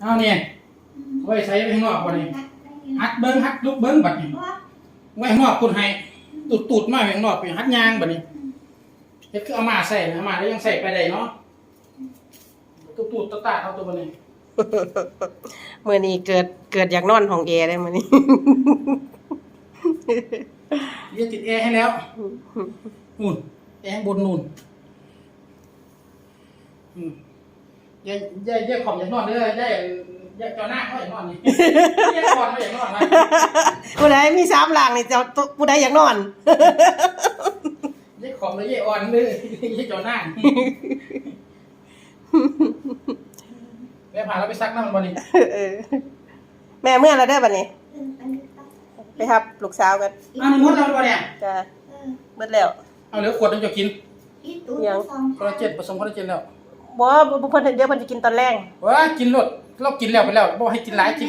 เอาเนี่ยไว้ใช้ไว้ข้างนอกบ่นี่ฮัดเบิ้งฮัดลุกเบิ้งบัดนี้ไว้ข้างนอกคุณให้ตูดตูดมาไว้ข้างนอกไปฮัดยางบัดนี้เฮ็ดคือเอามาใส่นะเอามาแล้วยังใส่ไปได้เนาะตูดตูดตะตาเอาตัวบัดนี้มื้อนี้เกิดเกิดอยากนอนห้องแอร์ได้มื้อนี้เรียกติดแอร์ให้แล้วนู่นแอร์ข้างบนนู่นอืม ยายยายยายขอบอยากนอนเด้อยายยายเจ้าหน้าเขาอยากนอนนี่ยายก่อนเขาอยากนอนนะผู้ใดมีสามหลังนี่จะผู้ใดอยากนอนยายขอบเลยยายอ่อนเลยยายเจ้าหน้าแม่พาเราไปซักน้ำมันบ่นี่เออแม่เมื่อแล้วได้อบัดนี้ไปครับลูกสาวกันอ้าวนี่มดเราบ่เนี่ยจ้าเบิดแล้วเอาเหลือขวดนึงจะกินยังคอลลาเจนผสมคอลลาเจนแล้ว บ่บ่เพิ่นเดี๋ยวเพิ่นจะกินตอนแรงว้ากินรดเรากินแล้วไปแล้วบ่ให้กินหลายกิน